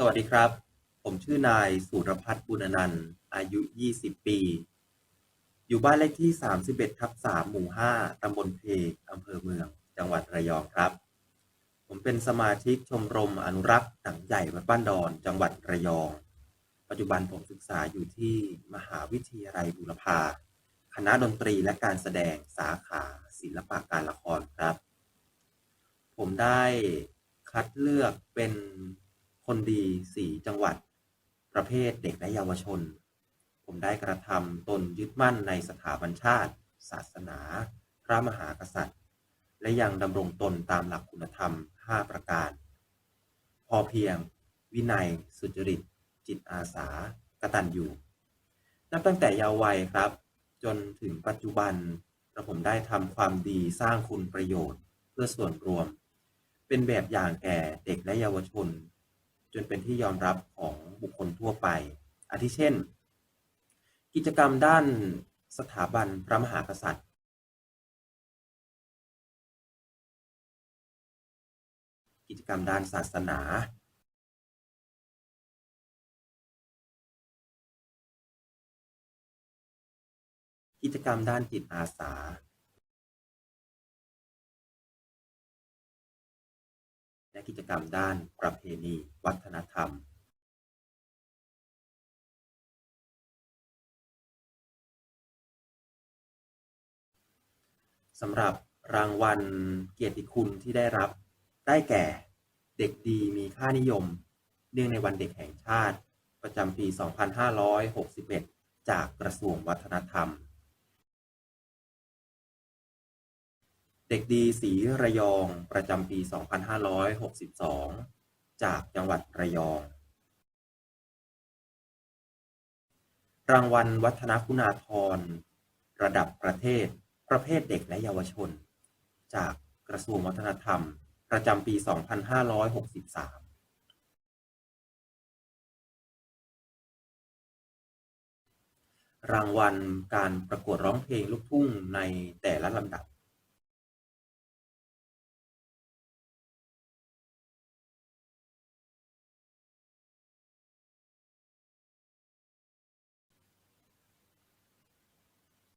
สวัสดีครับ ผมชื่อนายสุรพัฒน์บุญนันท์อายุ 20 ปี อยู่บ้านเลขที่ 31 ทับ 3 หมู่ 5 ตำบลเพกอำเภอเมือง จังหวัดระยองครับ ผมเป็นสมาชิกชมรมอนุรักษ์หนังใหญ่วัดบ้านดอน จังหวัดระยอง ปัจจุบันผมศึกษาอยู่ที่มหาวิทยาลัยบูรพา คณะดนตรีและการแสดงสาขาศิลปะการละครครับ ผมได้คัดเลือกเป็น คนดีสี่จังหวัด ประเภทเด็กและเยาวชน ผมได้กระทำตนยึดมั่นในสถาบันชาติ ศาสนา พระมหากษัตริย์ และยังดำรงตนตามหลักคุณธรรม 5 ประการ พอเพียง วินัย สุจริต จิตอาสา กตัญญูนับตั้งแต่เยาว์วัยครับ จนถึงปัจจุบันกระผมได้ทำความดีสร้างคุณประโยชน์เพื่อส่วนรวม เป็นแบบอย่างแก่เด็กและเยาวชน จนเป็นที่ยอมรับของบุคคลทั่วไป อาทิเช่น กิจกรรมด้านสถาบันพระมหากษัตริย์ กิจกรรมด้านศาสนา กิจกรรมด้านจิตอาสา และกิจกรรมด้านประเพณี วัฒนธรรมสำหรับรางวัลเกียรติคุณที่ได้รับได้แก่ เด็กดีมีค่านิยม เนื่องในวันเด็กแห่งชาติ ประจำปี 2561 จากกระทรวงวัฒนธรรม เด็กดีสีระยองประจำปี 2562 จากจังหวัดระยอง รางวัลวัฒนคุณาภรระดับประเทศ ประเภทเด็กและเยาวชน จากกระทรวงวัฒนธรรม ประจำปี 2563รางวัลการประกวดร้องเพลงลูกทุ่งในแต่ละลำดับ